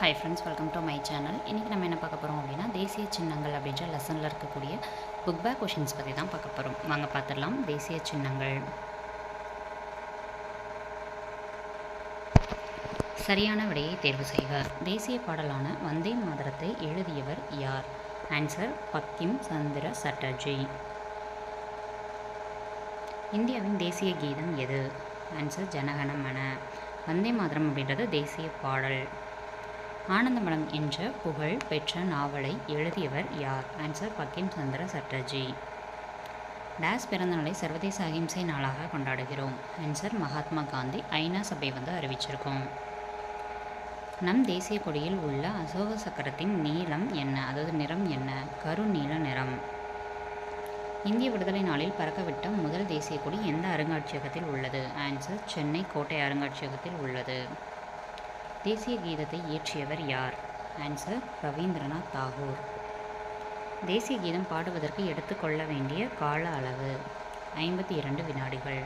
Hi friends welcome to my channel இன்றைக்கி நம்ம என்ன பார்க்க போகிறோம் அப்படின்னா தேசிய சின்னங்கள் அப்படின்ற லெசனில் இருக்கக்கூடிய புக் பேக் கொஷின்ஸ் பற்றி தான் பார்க்க போகிறோம் வாங்க பார்த்துடலாம். தேசிய சின்னங்கள். சரியான விடையை தேர்வு செய்க. தேசிய பாடலான வந்தே மாதரத்தை எழுதியவர் யார்? ஆன்சர் பக்கிம் சந்திர சட்டர்ஜி. இந்தியாவின் தேசிய கீதம் எது? ஆன்சர் ஜனகணமன வந்தே மாதரம் அப்படின்றது தேசிய பாடல். ஆனந்தமலம் என்ற புகழ் பெற்ற நாவலை எழுதியவர் யார்? ஆன்சர் பக்கிம் சந்திர சட்டர்ஜி. டேஸ் பிறந்தநாளை சர்வதேச அகிம்சை நாளாக கொண்டாடுகிறோம். ஆன்சர் மகாத்மா காந்தி ஐநா சபை வந்து அறிவிச்சிருக்கோம். நம் தேசிய கொடியில் உள்ள அசோக சக்கரத்தின் நீளம் என்ன? அதாவது நிறம் என்ன? கருநீல நிறம். இந்திய விடுதலை நாளில் பறக்கவிட்ட முதல் தேசிய கொடி எந்த அருங்காட்சியகத்தில் உள்ளது? ஆன்சர் சென்னை கோட்டை அருங்காட்சியகத்தில் உள்ளது. தேசிய கீதத்தை இயற்றியவர் யார்? ஆன்சர் ரவீந்திரநாத் தாகூர். தேசிய கீதம் பாடுவதற்கு எடுத்துக்கொள்ள வேண்டிய கால அளவு ஐம்பத்தி இரண்டு வினாடிகள்.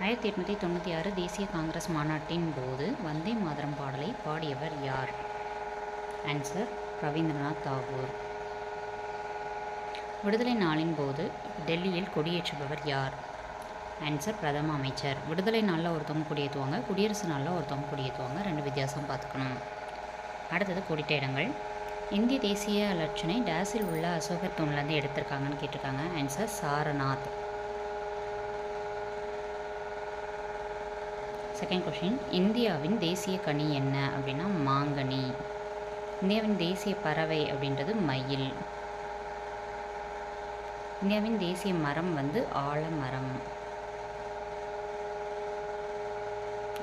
ஆயிரத்தி எட்நூற்றி தொண்ணூற்றி ஆறு தேசிய காங்கிரஸ் மாநாட்டின் போது வந்தே மாதரம் பாடலை பாடியவர் யார்? ஆன்சர் ரவீந்திரநாத் தாகூர். விடுதலை நாளின் போது டெல்லியில் கொடியேற்றுபவர் யார்? ஆன்சர் பிரதம அமைச்சர். விடுதலை நாளில் ஒருத்தவங்க குடியேற்றுவாங்க குடியரசு நாளில் ஒருத்தவங்க குடியேற்றுவாங்க ரெண்டு வித்தியாசம் பார்த்துக்கணும். அடுத்தது கூடிட்ட இடங்கள். இந்திய தேசிய லட்சணை டேஸில் உள்ள அசோகர் தூண்லேருந்து எடுத்திருக்காங்கன்னு கேட்டிருக்காங்க. ஆன்சர் சாரநாத். செகண்ட் கொஷின் இந்தியாவின் தேசிய கனி என்ன அப்படின்னா மாங்கனி. இந்தியாவின் தேசிய பறவை அப்படின்றது மயில். இந்தியாவின் தேசிய மரம் வந்து ஆலமரம்.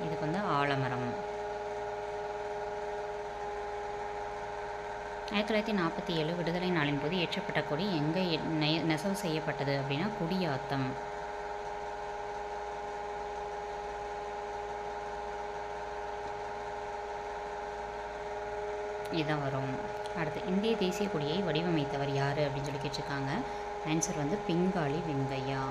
இதுக்கு வந்து ஆலமரம். ஆயிரத்தி தொள்ளாயிரத்தி நாற்பத்தி ஏழு விடுதலை நாளின் போது ஏற்றப்பட்ட கொடி எங்கே நெசவு செய்யப்பட்டது அப்படின்னா குடியாத்தம். இதான் வரும். அடுத்து இந்திய தேசிய கொடியை வடிவமைத்தவர் யார் அப்படின்னு சொல்லி கேட்டிருக்காங்க. ஆன்சர் வந்து பிங்காளி வெங்கையா.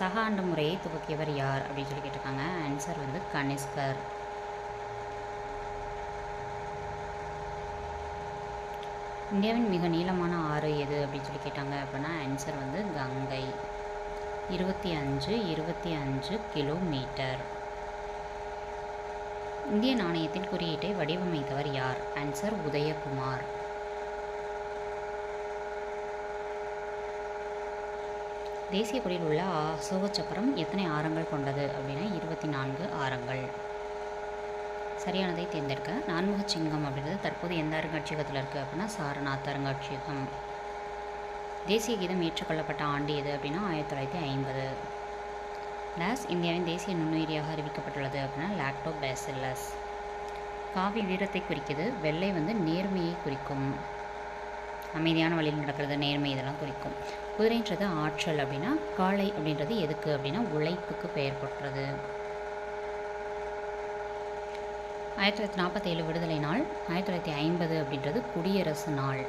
சக ஆண்டு முறையை துவக்கியவர் யார் அப்படின்னு சொல்லி கேட்டிருக்காங்க. ஆன்சர் வந்து கனிஷ்கர். இந்தியாவின் மிக நீளமான ஆறு எது அப்படின்னு சொல்லி கேட்டாங்க அப்படின்னா ஆன்சர் வந்து கங்கை. இருபத்தி அஞ்சு இருபத்தி அஞ்சு கிலோமீட்டர் இந்திய நாணயத்தின் குறியீட்டை வடிவமைத்தவர் யார்? ஆன்சர் உதயகுமார். தேசிய கொடியில் உள்ள அசோக சக்கரம் எத்தனை ஆரங்கள் கொண்டது அப்படின்னா இருபத்தி நான்கு ஆரங்கள். சரியானதை தேர்ந்தெடுக்க நான்முக சிங்கம் அப்படின்றது தற்போது எந்த அருங்காட்சியகத்தில் இருக்குது அப்படின்னா சாரநாத் அருங்காட்சியகம். தேசிய கீதம் ஏற்றுக்கொள்ளப்பட்ட ஆண்டு எது அப்படின்னா ஆயிரத்தி தொள்ளாயிரத்தி ஐம்பது. லாஸ் இந்தியாவின் தேசிய நுண்ணுயிரியாக அறிவிக்கப்பட்டுள்ளது அப்படின்னா லாக்டோ பேசில்லஸ் காவி வீரத்தை குறிக்குது வெள்ளை வந்து நேர்மையை குறிக்கும். அமைதியான வழியில் நடக்கிறது நேர்மை இதெல்லாம் குறிக்கும். குதிரைன்றது ஆற்றல் அப்படின்னா காளை அப்படின்றது எதுக்கு அப்படின்னா உழைப்புக்கு பெயர் போட்டுறது ஆயிரத்தி தொள்ளாயிரத்தி நாற்பத்தேழு விடுதலை நாள் ஆயிரத்தி தொள்ளாயிரத்தி ஐம்பது அப்படின்றது குடியரசு நாள்.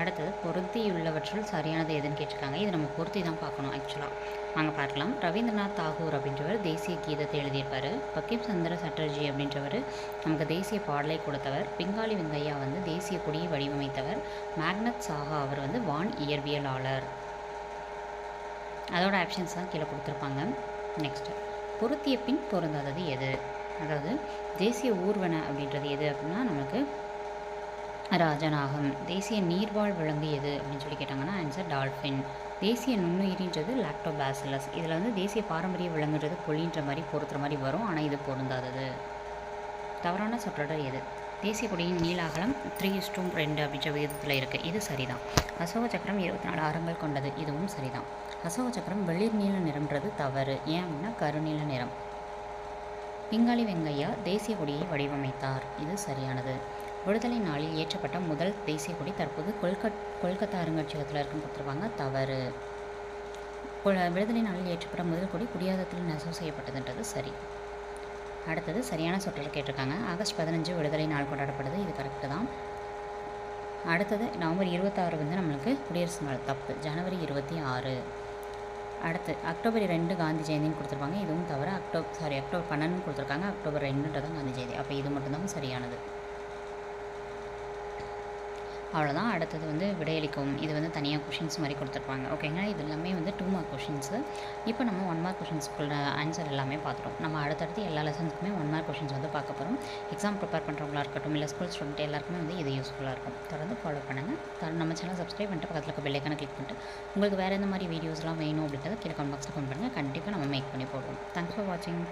அடுத்தது பொருத்தியுள்ளவற்றுள் சரியானது எதுன்னு கேட்டிருக்காங்க. இது நம்ம பொருத்தி தான் பார்க்கணும் ஆக்சுவலாக வாங்க பார்க்கலாம். ரவீந்திரநாத் தாகூர் அப்படின்றவர் தேசிய கீதத்தை எழுதியிருப்பார். பக்கிம் சந்திர சட்டர்ஜி அப்படின்றவர் நமக்கு தேசிய பாடலை கொடுத்தவர். பிங்காளி வெங்கையா வந்து தேசிய கொடியை வடிவமைத்தவர். மேக்னத் சாஹா அவர் வந்து வான் இயற்பியலாளர். அதோட ஆப்ஷன்ஸ் தான் கீழே கொடுத்துருப்பாங்க. நெக்ஸ்ட்டு பொருத்திய பின் பொருந்தாதது எது? அதாவது தேசிய ஊர்வன அப்படின்றது எது அப்படின்னா நமக்கு ராஜநாகம் தேசிய நீர்வாழ் விலங்கு எது அப்படின்னு சொல்லி கேட்டாங்கன்னா ஆன்சர் டால்ஃபின் தேசிய நுண்ணுயிரின்றது லாக்டோபாசிலஸ் இதில் வந்து தேசிய பாரம்பரிய விலங்குன்றது கொழின்ற மாதிரி பொறுத்துற மாதிரி வரும். ஆனால் இது பொருந்தாதது. தவறான சொற்றொடர் எது? தேசிய கொடியின் நீளாகலம் த்ரீ ஸ்டூம் ரெண்டு அப்படின்ற விகிதத்தில் இருக்குது இது சரிதான். அசோக சக்கரம் இருபத்தி நாலு ஆரங்கள் கொண்டது. இதுவும் சரிதான். அசோக சக்கரம் வெளிர் நீல நிறம்ன்றது தவறு. ஏன் அப்படின்னா கருநீல நிறம். பிங்காளி வெங்கையா தேசிய கொடியை வடிவமைத்தார். இது சரியானது. விடுதலை நாளில் ஏற்றப்பட்ட முதல் தேசிய கொடி தற்போது கொல்கட் கொல்கத்தா அருங்காட்சியகத்தில் இருக்குன்னு கொடுத்துருப்பாங்க தவறு. விடுதலை நாளில் ஏற்றப்பட்ட முதல் கொடி குடியாதத்தில் நெசவு செய்யப்பட்டதுன்றது சரி. அடுத்தது சரியான சொற்றல் கேட்டிருக்காங்க. ஆகஸ்ட் பதினஞ்சு விடுதலை நாள் கொண்டாடப்படுது. இது கரெக்டு தான். அடுத்தது நவம்பர் இருபத்தாறு வந்து நம்மளுக்கு குடியரசு நாள் தப்பு. ஜனவரி இருபத்தி ஆறு. அடுத்து அக்டோபர் ரெண்டு காந்தி ஜெயந்தின்னு கொடுத்துருப்பாங்க. இதுவும் தவிர அக்டோபர் சாரி அக்டோபர் பன்னெண்டு கொடுத்துருக்காங்க. அக்டோபர் ரெண்டுன்றதான் காந்தி ஜெயந்தி. அப்போ இது மட்டும்தான் சரியானது. அவ்வளோதான் அடுத்தது வந்து விடையளிக்கும் இது வந்து தனியாக கொஷின்ஸ் மாதிரி கொடுத்துருப்பாங்க. ஓகேங்க இது எல்லாமே வந்து டூ மார்க் கொஷின்ஸு இப்போ நம்ம ஒன் மார்க் கொஷின்ஸ்க்குள்ள ஆன்சர் எல்லாமே பார்த்துட்டோம். நம்ம அடுத்தடுத்து எல்லா லெசன்ஸுக்குமே ஒன் மார்க் கொஷின்ஸ் வந்து பார்க்க போகிறோம் எக்ஸாம் ப்ரிப்பேர் பண்ணுறவங்களா இருக்கட்டும் இல்லை ஸ்கூல் ஸ்டூடெண்ட் எல்லாருக்குமே வந்து இது யூஸ்ஃபுல்லாக இருக்கும். தொடர்ந்து ஃபாலோ பண்ணுங்கள் நம்ம சேனல் சப்ஸ்கிரைப் பண்ணிட்டு பக்கத்தில் இருக்க பெல்லைக்கான கிளிக் பண்ணிட்டு உங்களுக்கு வேறு எந்த மாதிரி வீடியோஸ்லாம் வேணும் அப்படின்றத கீழே கமெண்ட் பாக்ஸில் கமெண்ட் பண்ணுங்கள் கண்டிப்பாக நம்ம மேக் பண்ணி போடுவோம். தேங்க்ஸ் ஃபார் வாட்சிங்